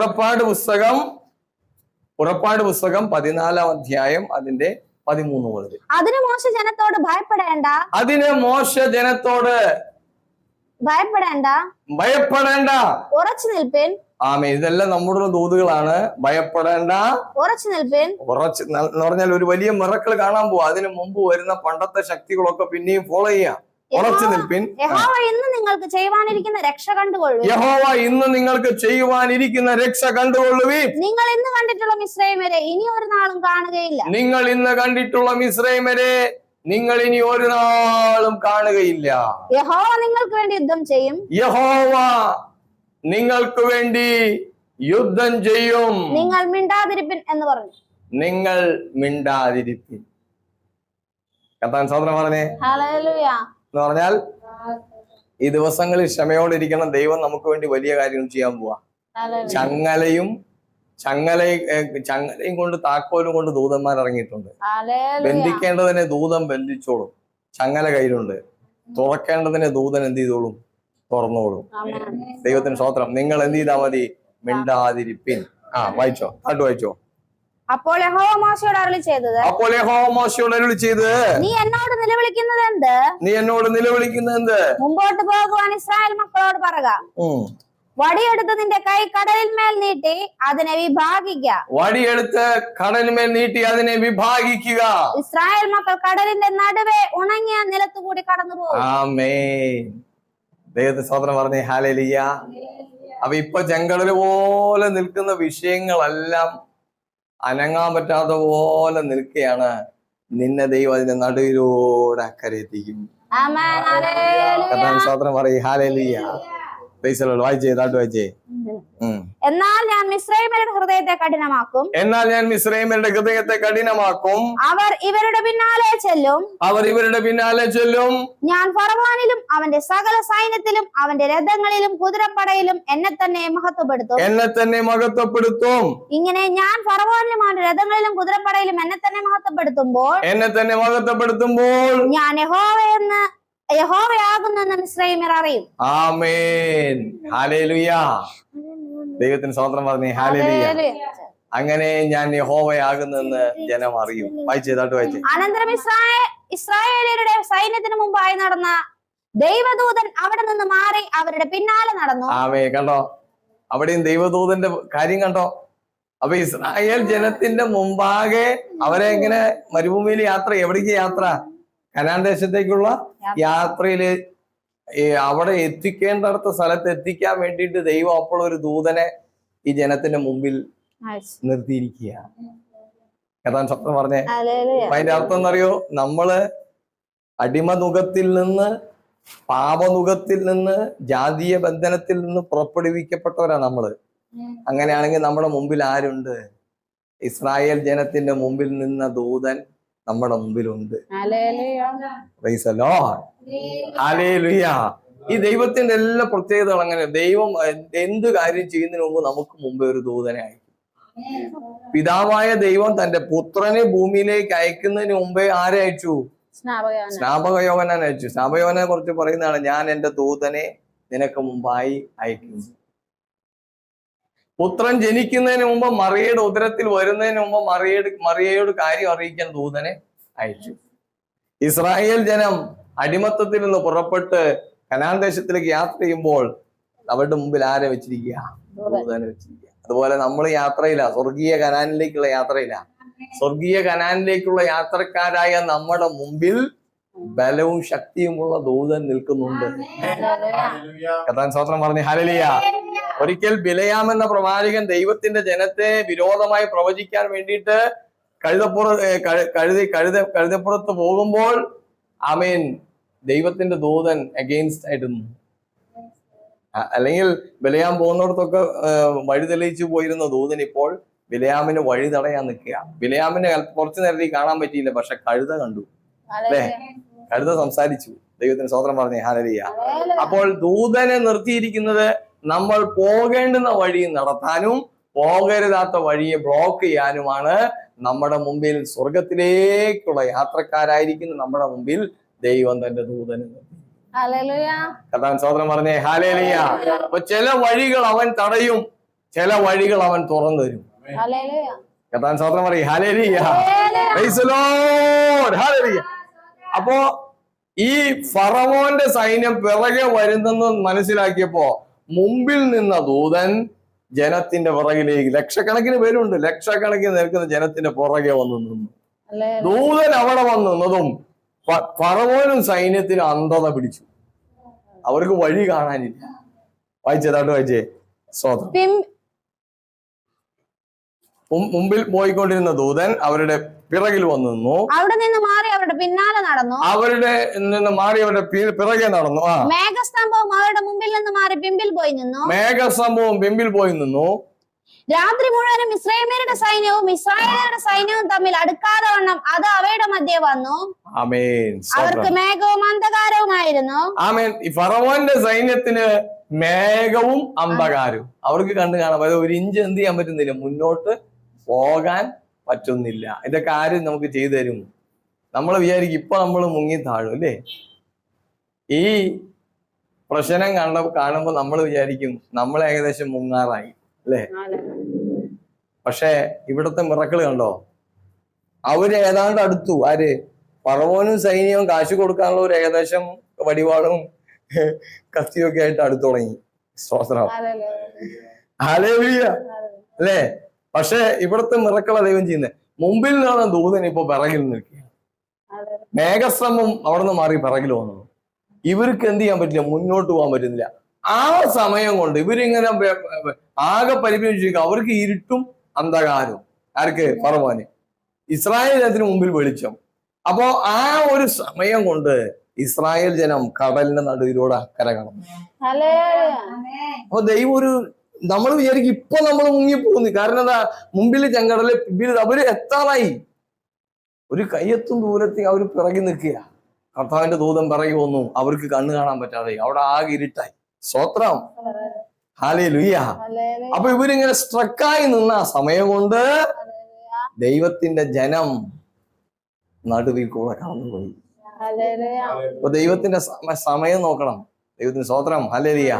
പുറപ്പാട് പുസ്തകം പുറപ്പാട് പുസ്തകം പതിനാലാം അധ്യായം അതിന്റെ പതിമൂന്ന് മുതൽ. അതിന് മോശ ജനത്തോട് ഭയപ്പെടേണ്ട? അതിന് മോശ ജനത്തോട് ഭയപ്പെടേണ്ട? ഭയപ്പെടേണ്ട. ഉറച്ചു നിൽപ്പിൻ. ആമേ ഇതെല്ലാം നമ്മുടെ ദൂതുകളാണ്. ഭയപ്പെടേണ്ട. ഉറച്ചു നിൽപ്പിൻ. ഉറച്ച് എന്ന് പറഞ്ഞാൽ ഒരു വലിയ മിറക്കൾ കാണാൻ പോവാ. അതിനു മുമ്പ് വരുന്ന പണ്ടത്തെ ശക്തികളൊക്കെ പിന്നെയും ഫോളോ ചെയ്യാം. ഉറച്ചു നിൽപ്പിൻ. യഹോവ ഇന്ന് നിങ്ങൾക്ക് ചെയ്യുവാനിരിക്കുന്ന രക്ഷ കണ്ടുകൊള്ളു യഹോവ ഇന്ന് നിങ്ങൾക്ക് ചെയ്യുവാനിരിക്കുന്ന രക്ഷ കണ്ടുകൊള്ളുവീൻ. നിങ്ങൾ ഇന്ന് കണ്ടിട്ടുള്ള മിശ്രൈമരെ ഇനി ഒരു നാളും കാണുകയില്ല. നിങ്ങൾ ഇന്ന് കണ്ടിട്ടുള്ള മിശ്രൈമരെ നിങ്ങൾ ഇനി ഒരു നാളും കാണുകയില്ല. യഹോവ നിങ്ങൾക്ക് വേണ്ടി യുദ്ധം ചെയ്യും. യഹോവ നിങ്ങൾക്ക് വേണ്ടി യുദ്ധം ചെയ്യും. നിങ്ങൾ മിണ്ടാതിരിപ്പിൻ എന്ന് പറഞ്ഞു. നിങ്ങൾ മിണ്ടാതിരിപ്പിൻ. കത്താൻ സാധനം പറഞ്ഞേ. എന്ന് പറഞ്ഞാൽ ഈ ദിവസങ്ങളിൽ ക്ഷമയോടെ ക്ഷമയോടിരിക്കണം ദൈവം നമുക്ക് വേണ്ടി വലിയ കാര്യങ്ങൾ ചെയ്യാൻ പോവാ. ചങ്ങലയും ചങ്ങലയും ചങ്ങലയും കൊണ്ട് താക്കോലും കൊണ്ട് ദൂതന്മാർ ഇറങ്ങിയിട്ടുണ്ട്. ബന്ധിക്കേണ്ടതിനെ ദൂതം ബന്ധിച്ചോളും. ചങ്ങല കയ്യിലുണ്ട്. തുറക്കേണ്ടതിനെ ദൂതൻ എന്ത് ചെയ്തോളും? തുറന്നോളും. ദൈവത്തിന് സ്വത്രം നിങ്ങൾ എന്ത് ചെയ്താൽ മതി? മിണ്ടാതിരിപ്പിൻ. ആ വായിച്ചോ. പാട്ട് വായിച്ചോ. അപ്പോൾ യഹോവ മോശയോട് അരുളി ചെയ്തത്? അപ്പോൾ യഹോവ മോശയോട് അരുളി ചെയ്ത്? നീ എന്നോട് നിലവിളിക്കുന്നത് എന്ത്? നീ എന്നോട് നിലവിളിക്കുന്നത് എന്ത്? മുമ്പോട്ട് പോകുവാൻ ഇസ്രായേൽ മക്കളോട് പറക. വടിയെടുത്ത് നിന്റെ കൈ കടലിൽ മേൽ നീട്ടി അതിനെ വിഭാഗിക്ക. വടിയെടുത്ത് കടലിന്മേൽ നീട്ടി അതിനെ വിഭാഗിക്കുക. ഇസ്രായേൽ മക്കൾ കടലിന്റെ നടുവെ ഉണങ്ങിയ നിലത്തുകൂടി കടന്നു പോകും. ദൈവത്തെ പറഞ്ഞേ ഹാലലിയ. അപ്പൊ ഇപ്പൊ ജംഗളിൽ പോലെ നിൽക്കുന്ന വിഷയങ്ങളെല്ലാം അനങ്ങാൻ പറ്റാത്ത പോലെ നിൽക്കുകയാണ് നിന്നെ ദൈവം അതിന്റെ നടുവിലൂടെ അക്കരെ എത്തിക്കും പറയും. ഹാലലിയ. എന്നാൽ ഞാൻ മിശ്രൈമരുടെ ഹൃദയത്തെ കഠിനമാക്കും. എന്നാൽ ഞാൻ മിശ്രൈമരുടെ ഹൃദയത്തെ കഠിനമാക്കും. അവർ ഇവരുടെ പിന്നാലെ ചെല്ലും. അവർ ഇവരുടെ പിന്നാലെ ചെല്ലും. ഞാൻ ഫറവാനിലും അവന്റെ സകല സൈന്യത്തിലും അവന്റെ രഥങ്ങളിലും കുതിരപ്പടയിലും എന്നെ തന്നെ മഹത്വപ്പെടുത്തും. എന്നെ തന്നെ മഹത്വപ്പെടുത്തും. ഇങ്ങനെ ഞാൻ ഫറവാനിലും അവന്റെ രഥങ്ങളിലും കുതിരപ്പടയിലും എന്നെ തന്നെ മഹത്വപ്പെടുത്തുമ്പോൾ എന്നെ തന്നെ മഹത്വപ്പെടുത്തുമ്പോൾ ഞാൻ എന്ന് യഹോവയാകുന്നെന്ന് മിശ്രൈമർ അറിയും. ആമേൻ. ഹാലേലുയ. ദൈവത്തിന് സ്വതന്ത്രം പറഞ്ഞേ. ഹാലേലുയ. അങ്ങനെ ഞാൻ യഹോവയാകുന്നെന്ന് ജനം അറിയും. വായിച്ചേ താട്ട് വായിച്ചേ അനന്തരം ഇസ്രായേലിയരുടെ സൈന്യത്തിന് മുമ്പായി നടന്ന ദൈവദൂതൻ അവിടെ നിന്ന് മാറി അവരുടെ പിന്നാലെ നടന്നു. ആമേ കണ്ടോ? അവിടെയും ദൈവദൂതന്റെ കാര്യം കണ്ടോ? അപ്പൊ ഇസ്രായേൽ ജനത്തിന്റെ മുമ്പാകെ അവരെ എങ്ങനെ മരുഭൂമിയിൽ യാത്ര എവിടേക്ക് യാത്ര? കനാൻ ദേശത്തേക്കുള്ള യാത്രയിൽ അവിടെ എത്തിക്കേണ്ടടുത്ത സ്ഥലത്ത് എത്തിക്കാൻ വേണ്ടിയിട്ട് ദൈവം അപ്പോൾ ഒരു ദൂതനെ ഈ ജനത്തിന്റെ മുമ്പിൽ നിർത്തിയിരിക്കുക. കഥാൻ സ്വപ്നം പറഞ്ഞേ. അതിന്റെ അർത്ഥം എന്നറിയോ? നമ്മൾ അടിമനുഖത്തിൽ നിന്ന് പാപനുഖത്തിൽ നിന്ന് ജാതീയ ബന്ധനത്തിൽ നിന്ന് പുറപ്പെടുവിക്കപ്പെട്ടവരാ നമ്മൾ. അങ്ങനെയാണെങ്കിൽ നമ്മുടെ മുമ്പിൽ ആരുണ്ട്? ഇസ്രായേൽ ജനത്തിന്റെ മുമ്പിൽ നിന്ന ദൂതൻ നമ്മുടെ മുമ്പിലുണ്ട്. ഈ ദൈവത്തിന്റെ എല്ലാ പ്രത്യേകതകളും അങ്ങനെ ദൈവം എന്ത് കാര്യം ചെയ്യുന്നതിന് മുമ്പ് നമുക്ക് മുമ്പേ ഒരു ദൂതനെ അയക്കും. പിതാവായ ദൈവം തന്റെ പുത്രനെ ഭൂമിയിലേക്ക് അയക്കുന്നതിന് മുമ്പേ ആരെ അയച്ചു. സ്നാപകയോഹനാൻ അയച്ചു. സ്നാപകയോഹനെ കുറിച്ച് പറയുന്നതാണ് ഞാൻ എന്റെ ദൂതനെ നിനക്ക് മുമ്പായി അയക്കുന്നു. പുത്രൻ ജനിക്കുന്നതിന് മുമ്പ് മറിയയുടെ ഉദരത്തിൽ വരുന്നതിന് മുമ്പ് മറിയയുടെ മറിയയോട് കാര്യം അറിയിക്കാൻ ദൂതനെ അയച്ചു. ഇസ്രായേൽ ജനം അടിമത്തത്തിൽ നിന്ന് പുറപ്പെട്ട് കനാൻ ദേശത്തിലേക്ക് യാത്ര ചെയ്യുമ്പോൾ അവരുടെ മുമ്പിൽ ആരെ വെച്ചിരിക്കുക? ദൂതനെ വെച്ചിരിക്കുക. അതുപോലെ നമ്മൾ യാത്രയില്ല സ്വർഗീയ കനാനിലേക്കുള്ള യാത്രയില്ല സ്വർഗീയ കനാനിലേക്കുള്ള യാത്രക്കാരായ നമ്മുടെ മുമ്പിൽ ബലവും ശക്തിയുമുള്ള ദൂതൻ നിൽക്കുന്നുണ്ട്. കഥാൻ സ്വത്രം പറഞ്ഞു ഹലലിയ ഒരിക്കൽ ബിലയാം എന്ന പ്രവാചകൻ ദൈവത്തിന്റെ ജനത്തെ വിരോധമായി പ്രവചിക്കാൻ വേണ്ടിയിട്ട് കഴുതപ്പുറ കഴുതി കഴുത കഴുതപ്പുറത്ത് പോകുമ്പോൾ ആമേൻ ദൈവത്തിന്റെ ദൂതൻ അഗെയിൻസ്റ്റ്. അ- അല്ലെങ്കിൽ വിലയാം പോകുന്നിടത്തൊക്കെ വഴി തെളിയിച്ചു പോയിരുന്ന ദൂതൻ ഇപ്പോൾ ബിലയാമിന് വഴി തടയാൻ നിൽക്കുക. ബിലയാമിനെ കുറച്ച് കുറച്ചു നേരത്തേക്ക് കാണാൻ പറ്റിയില്ല പക്ഷെ കഴുത കണ്ടു. അല്ലേ? കഴുത സംസാരിച്ചു. ദൈവത്തിന് സ്വതന്ത്രം പറഞ്ഞേ. ഹാലരിയ അപ്പോൾ ദൂതനെ നിർത്തിയിരിക്കുന്നത് നമ്മൾ പോകേണ്ടുന്ന വഴി നടത്താനും പോകരുതാത്ത വഴിയെ ബ്ലോക്ക് ചെയ്യാനുമാണ് നമ്മുടെ മുമ്പിൽ സ്വർഗത്തിലേക്കുള്ള യാത്രക്കാരായിരിക്കുന്ന നമ്മുടെ മുമ്പിൽ ദൈവം തന്റെ ദൂതനെ നിർത്തി. കഥാൻ സ്വതന്ത്രം പറഞ്ഞേ ഹാലേലിയ അപ്പൊ ചില വഴികൾ അവൻ തടയും ചില വഴികൾ അവൻ തുറന്നു തരും. കഥാൻ സ്വാതന്ത്ര്യം പറയും ഹാലേലിയ. അപ്പോ ഈ ഫറവോന്റെ സൈന്യം പിറകെ വരുന്നെന്ന് മനസ്സിലാക്കിയപ്പോ മുമ്പിൽ നിന്ന ദൂതൻ ജനത്തിന്റെ പുറകിലേക്ക് ലക്ഷക്കണക്കിന് പേരുണ്ട് ലക്ഷക്കണക്കിന് നിൽക്കുന്ന ജനത്തിന്റെ പുറകെ വന്നു നിന്നു. ദൂതൻ അവിടെ വന്നു നിന്നതും ഫ- സൈന്യത്തിന് അന്ധത പിടിച്ചു. അവർക്ക് വഴി കാണാനില്ല. വായിച്ചതാട്ട് വായിച്ചേ? സ്വതം മുമ്പിൽ പോയിക്കൊണ്ടിരുന്ന ദൂതൻ അവരുടെ പിറകിൽ വന്നു നിന്നു. അവിടെ നിന്ന് മാറി അവരുടെ പിന്നാലെ നടന്നു. അവരുടെ നിന്ന് മാറി അവരുടെ പിറകെ നടന്നു. ആ. മേഘസ്തംഭവും അവരുടെ മുമ്പിൽ നിന്ന് മാറി പിമ്പിൽ പോയി നിന്നു. മേഘസ്തംഭവും പിമ്പിൽ പോയി നിന്നു. രാത്രി മുഴുവനും ഇസ്രായേലിയരുടെ സൈന്യവും ഇസ്രായേലിയരുടെ സൈന്യവും തമ്മിൽ അടുക്കാതെ വണ്ണം. അത് മധ്യേ വന്നു. ആമേൻ. അവർക്ക് മേഘവും അന്ധകാരവുമായിരുന്നു. ആമേൻ. ഫറവോന്റെ സൈന്യത്തിന് മേഘവും അന്ധകാരവും. അവർക്ക് കണ്ടു കാണാം. അതായത് ഒരു ഇഞ്ച് എന്ത് ചെയ്യാൻ പറ്റുന്നില്ല. മുന്നോട്ട് പോകാൻ പറ്റുന്നില്ല. ഇതൊക്കെ ആരും നമുക്ക് ചെയ്തു തരും? നമ്മൾ വിചാരിക്കും ഇപ്പൊ നമ്മൾ മുങ്ങി താഴും അല്ലേ? ഈ പ്രശ്നം കണ്ട കാണുമ്പോൾ നമ്മൾ വിചാരിക്കും നമ്മൾ ഏകദേശം മുങ്ങാറായി അല്ലേ? പക്ഷേ ഇവിടുത്തെ മിറക്കൾ കണ്ടോ? അവർ ഏതാണ്ട് അടുത്തു. ആര്? പറവോനും സൈന്യവും കാശ് കൊടുക്കാനുള്ള ഒരു ഏകദേശം വടിവാളും കത്തിയൊക്കെ ആയിട്ട് അടുത്തു തുടങ്ങി. സ്തോത്രം അല്ലേ? പക്ഷെ ഇവിടുത്തെ മിറക്കള ദൈവം ചെയ്യുന്നത് മുമ്പിൽ നിന്നാണ് ദൂതൻ ഇപ്പൊ പിറകിൽ നിൽക്കുക മേഘശ്രമം അവിടെ നിന്ന് മാറി പിറകിൽ വന്നു. ഇവർക്ക് എന്ത് ചെയ്യാൻ പറ്റില്ല? മുന്നോട്ട് പോകാൻ പറ്റുന്നില്ല. ആ സമയം കൊണ്ട് ഇവരിങ്ങനെ ആകെ പരിപാലിച്ചിരിക്കും അവർക്ക് ഇരുട്ടും അന്ധകാരവും. ആർക്ക്? പറവാന് ഇസ്രായേൽ ജനത്തിന് മുമ്പിൽ വെളിച്ചം. അപ്പോ ആ ഒരു സമയം കൊണ്ട് ഇസ്രായേൽ ജനം കടലിന്റെ നടുവിലൂടെ കര കടന്നു. അപ്പൊ ദൈവം ഒരു നമ്മൾ വിചാരിക്കും ഇപ്പൊ നമ്മൾ മുങ്ങി മുങ്ങിപ്പോകുന്നു. കാരണം എന്താ? മുമ്പിൽ ചെങ്കടൽ പിമ്പിൽ അവർ എത്താറായി. ഒരു കയ്യെത്തും ദൂരത്തിൽ അവർ പിറകി നിൽക്കുക. കർത്താവിന്റെ ദൂതം പിറകി വന്നു അവർക്ക് കണ്ണു കാണാൻ പറ്റാതെ. അവിടെ ആകെ ഇരുട്ടായി. സ്വത്രം ഹാലേ ലുയ്യ അപ്പൊ ഇവരിങ്ങനെ സ്ട്രക്കായി നിന്ന ആ സമയം കൊണ്ട് ദൈവത്തിന്റെ ജനം നടുവിൽ കൂടെ കടന്നുപോയി. അപ്പൊ ദൈവത്തിന്റെ സമയം നോക്കണം. ദൈവത്തിന്റെ സ്വോത്രം ഹലേലിയ